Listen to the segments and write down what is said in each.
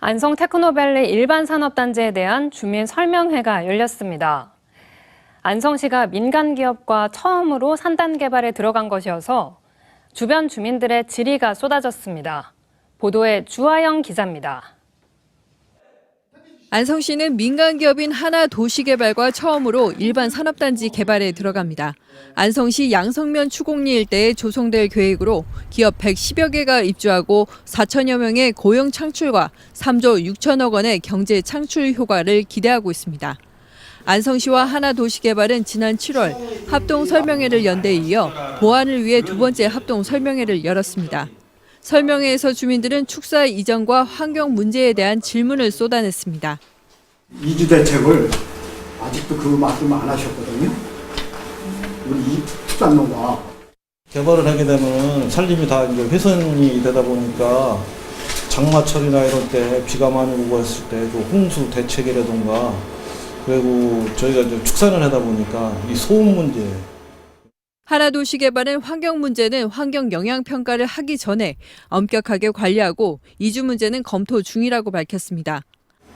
안성 테크노밸리 일반 산업단지에 대한 주민 설명회가 열렸습니다. 안성시가 민간 기업과 처음으로 산단 개발에 들어간 것이어서 주변 주민들의 질의가 쏟아졌습니다. 보도에 주하영 기자입니다. 안성 시는 민간 기업인 하나 도시개발과 처음으로 일반 산업단지 개발에 들어갑니다. 안성시 양성면 추곡리 일대에 조성될 계획으로 기업 110여 개가 입주하고 4천여 명의 고용 창출과 3조 6천억 원의 경제 창출 효과를 기대하고 있습니다. 안성시와 하나 도시개발은 지난 7월 합동 설명회를 연데 이어 보안을 위해 두 번째 합동 설명회를 열었습니다. 설명회에서 주민들은 축사 이전과 환경 문제에 대한 질문을 쏟아냈습니다. 이주 대책을 아직도 그 말씀 안 하셨거든요. 우리 이 투자노가 개발을 하게 되면 살림이 다 이제 훼손이 되다 보니까 장마철이나 이럴 때 비가 많이 오고 했을 때 그 홍수 대책이라던가 그리고 저희가 이제 축산을 하다 보니까 이 소음 문제 하나도시 개발은 환경 문제는 환경 영향 평가를 하기 전에 엄격하게 관리하고 이주 문제는 검토 중이라고 밝혔습니다.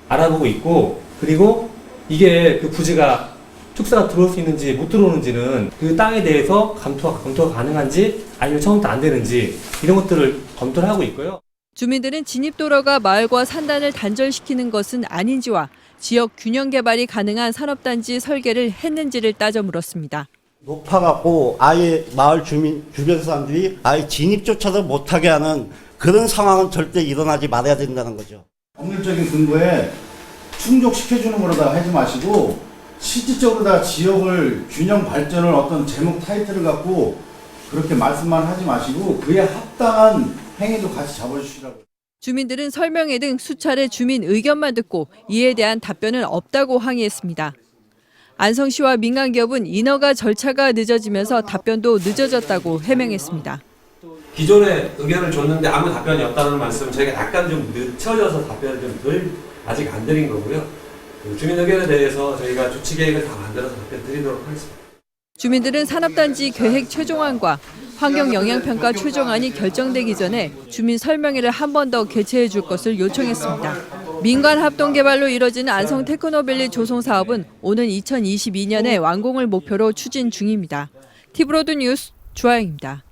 알아보고 있고 그리고 이게 그 부지가 축사가 들어올 수 있는지 못 들어오는지는 그 땅에 대해서 검토가, 검토가 가능한지 아니면 처음부터 안 되는지 이런 것들을 검토를 하고 있고요. 주민들은 진입도로가 마을과 산단을 단절시키는 것은 아닌지와 지역 균형 개발이 가능한 산업단지 설계를 했는지를 따져 물었습니다. 높아갖고 아예 마을 주민 주변 사람들이 아예 진입조차도 못하게 하는 그런 상황은 절대 일어나지 말아야 된다는 거죠. 법률적인 근거에 충족시켜주는 거로다 하지 마시고 실질적으로 다 지역을 균형 발전을 어떤 제목 타이틀을 갖고 그렇게 말씀만 하지 마시고 그에 합당한 행위도 같이 잡아주시라고. 주민들은 설명회 등 수차례 주민 의견만 듣고 이에 대한 답변은 없다고 항의했습니다. 안성시와 민간기업은 인허가 절차가 늦어지면서 답변도 늦어졌다고 해명했습니다. 기존에 의견을 줬는데 아무 답변이 없다는 말씀 저희가 약간 좀 늦춰져서 답변을 좀 덜 아직 안 드린 거고요. 그 주민 의견에 대해서 저희가 조치 계획을 다 만들어서 답변 드리도록 하겠습니다. 주민들은 산업단지 계획 최종안과 환경 영향평가 최종안이 결정되기 전에 주민 설명회를 한 번 더 개최해 줄 것을 요청했습니다. 민간 합동 개발로 이뤄지는 안성 테크노밸리 조성 사업은 오는 2022년에 완공을 목표로 추진 중입니다. 티브로드 뉴스 주아영입니다.